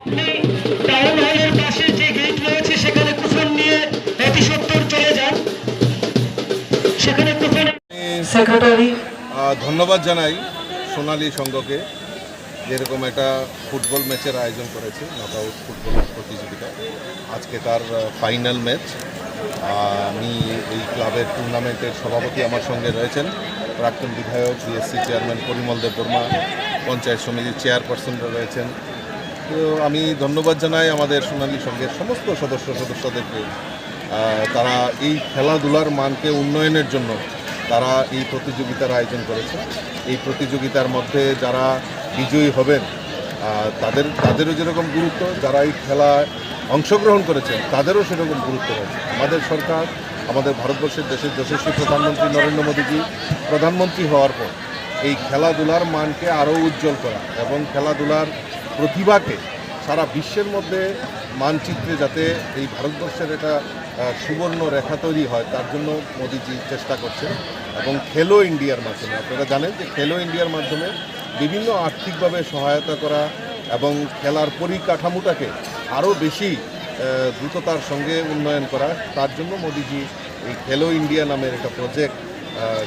Town হলের পাশে যে গেট রয়েছে সেখানে কুপন নিয়ে অতি সত্তর চলে যান। সেখানে কুপন সেক্রেটারি। ধন্যবাদ জানাই সোনালী সংঘকে যেরকম একটা ফুটবল ম্যাচের আয়োজন করেছে নক আউট ফুটবল প্রতিযোগিতা। আজকে তার ফাইনাল ম্যাচ আমি এই ক্লাবের টুর্নামেন্টের সভাপতি আমার সঙ্গে রয়েছেন। প্রাক্তন বিধায়ক বিএসসি চেয়ারম্যান পরিমল দেব বর্মা পঞ্চায়েত সমিতির চেয়ারপারসনরা রয়েছেন। তো আমি ধন্যবাদ জানাই আমাদের সোনালী সংঘের সমস্ত সদস্য সদস্যদেরকে। তারা এই খেলাধুলার মানকে উন্নয়নের জন্য তারা এই প্রতিযোগিতার আয়োজন করেছে। এই প্রতিযোগিতার মধ্যে যারা বিজয়ী হবেন তাদের, তাদেরও যেরকম গুরুত্ব, যারা এই খেলায় অংশগ্রহণ করেছেন, তাদেরও সেরকম গুরুত্ব রয়েছে। আমাদের সরকার, আমাদের ভারতবর্ষের দেশের যশস্বী প্রধানমন্ত্রী নরেন্দ্র মোদীজি প্রধানমন্ত্রী হওয়ার পর এই খেলাধুলার মানকে আরও উজ্জ্বল করা এবং খেলাধুলার প্রতিভাকে সারা বিশ্বের মধ্যে মানচিত্রে যাতে এই ভারতবর্ষের একটা সুবর্ণ রেখা তৈরি হয়, তার জন্য মোদিজি চেষ্টা করছেন এবং খেলো ইন্ডিয়ার মাধ্যমে। আপনারা জানেন যে খেলো ইন্ডিয়ার মাধ্যমে বিভিন্ন আর্থিকভাবে সহায়তা করা এবং খেলার পরিকাঠামোটাকে আরও বেশি দ্রুততার সঙ্গে উন্নয়ন করা, তার জন্য মোদিজি এই খেলো ইন্ডিয়া নামের একটা প্রজেক্ট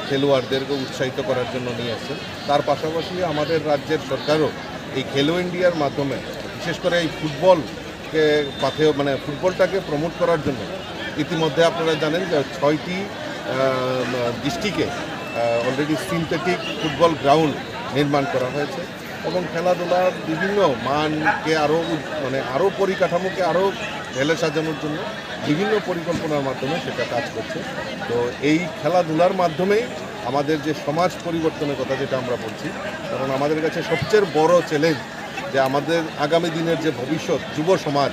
খেলোয়াড়দেরকে উৎসাহিত করার জন্য নিয়ে আসছেন। তার পাশাপাশি আমাদের রাজ্যের সরকারও এই খেলো ইন্ডিয়ার মাধ্যমে, বিশেষ করে এই ফুটবলকে পাথে মানে ফুটবলটাকে প্রমোট করার জন্য, ইতিমধ্যে আপনারা জানেন যে ছয়টি ডিস্ট্রিক্টে অলরেডি সিনথেটিক ফুটবল গ্রাউন্ড নির্মাণ করা হয়েছে এবং খেলাধুলার বিভিন্ন মানকে আরও মানে আরও পরিকাঠামোকে আরও ঢেলে সাজানোর জন্য বিভিন্ন পরিকল্পনার মাধ্যমে সেটা কাজ করছে। তো এই খেলাধুলার মাধ্যমেই আমাদের যে সমাজ পরিবর্তনের কথা যেটা আমরা বলছি কারণ আমাদের কাছে সবচেয়ে বড় চ্যালেঞ্জ যে আমাদের আগামী দিনের যে ভবিষ্যৎ, যুব সমাজ,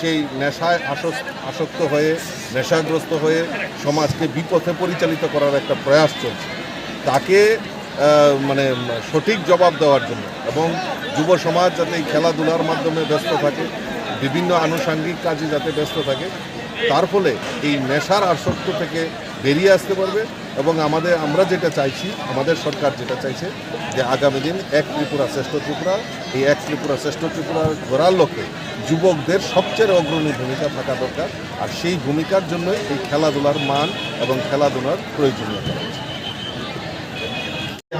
সেই নেশায় আসস- আসক্ত হয়ে, নেশাগ্রস্ত হয়ে সমাজকে বিপথে পরিচালিত করার একটা প্রয়াস চলছে। তাকে মানে সঠিক জবাব দেওয়ার জন্য এবং যুব সমাজ যাতে এই খেলাধুলার মাধ্যমে ব্যস্ত থাকে, বিভিন্ন আনুষাঙ্গিক কাজে যাতে ব্যস্ত থাকে, তার ফলে এই নেশার আসক্ত থেকে বেরিয়ে আসতে পারবে। এবং আমাদের, আমরা যেটা চাইছি, আমাদের সরকার যেটা চাইছে যে আগামী দিন এক ত্রিপুরা শ্রেষ্ঠ ত্রিপুরা, এই এক ত্রিপুরা শ্রেষ্ঠ ত্রিপুরা গড়ার লক্ষ্যে যুবকদের সবচেয়ে অগ্রণী ভূমিকা থাকা দরকার, আর সেই ভূমিকার জন্যই এই খেলাধুলার মান এবং খেলাধুলার প্রয়োজনীয়তা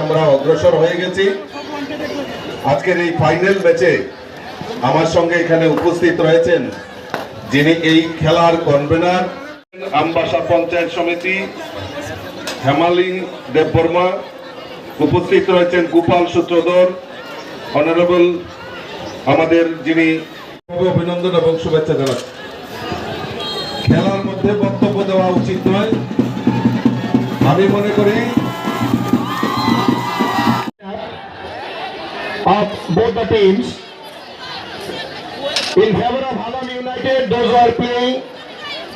আমরা অগ্রসর হয়ে গেছি। আজকের এই ফাইনাল ম্যাচে আমার সঙ্গে এখানে উপস্থিত রয়েছেন যিনি এই খেলার কনভেনার, আমবাসা পঞ্চায়েত সমিতি হেমালিং দেববর্মা উপস্থিত রয়েছেন গোপাল সূত্রধর অনারেবল আমাদের যিনি অভিনন্দন এবং শুভেচ্ছা জানাচ্ছি খেলার মধ্যে বক্তব্য দেওয়া উচিত নয় আমি মনে করি of both the teams. In favor of Halam United, those who are playing,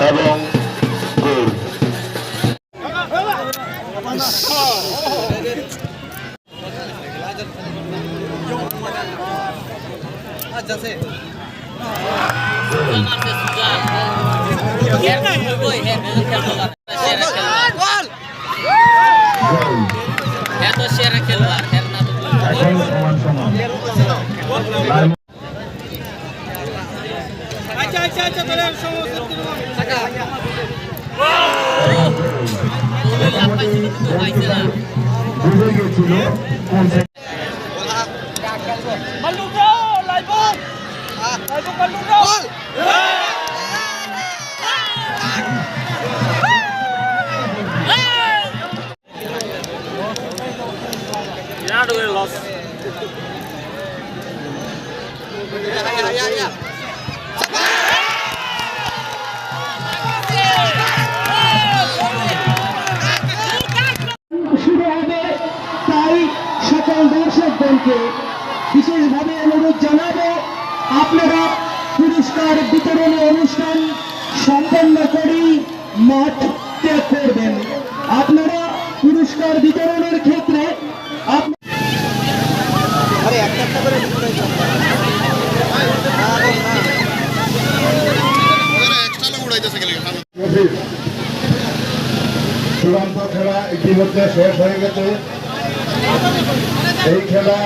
এবং গোল এত পাইছে না বুঝে গেছিল কোন নাটু করে সকল দর্শকগণকে বিশেষভাবে অনুরোধ জানাব, আপনারা পুরস্কার বিতরণী অনুষ্ঠান সম্পন্ন করেই মাঠ ত্যাগ করবেন। আপনারা পুরস্কার বিতরণের ক্ষেত্রে চূড়ান্ত খেলা ইতিমধ্যে শেষ হয়ে গেছে। এই খেলা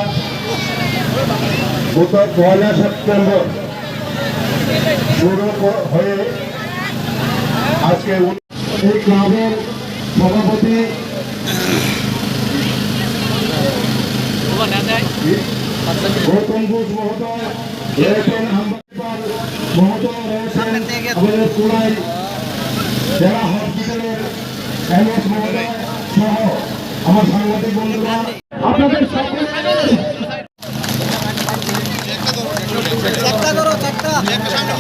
গত পয়লা সেপ্টেম্বর শুরু হয়ে আজকে এই ক্লাবের সভাপতি গৌতম ঘোষ মহোদয় আমার সাংবাদিক বন্ধুরা। চেষ্টা করো চেষ্টা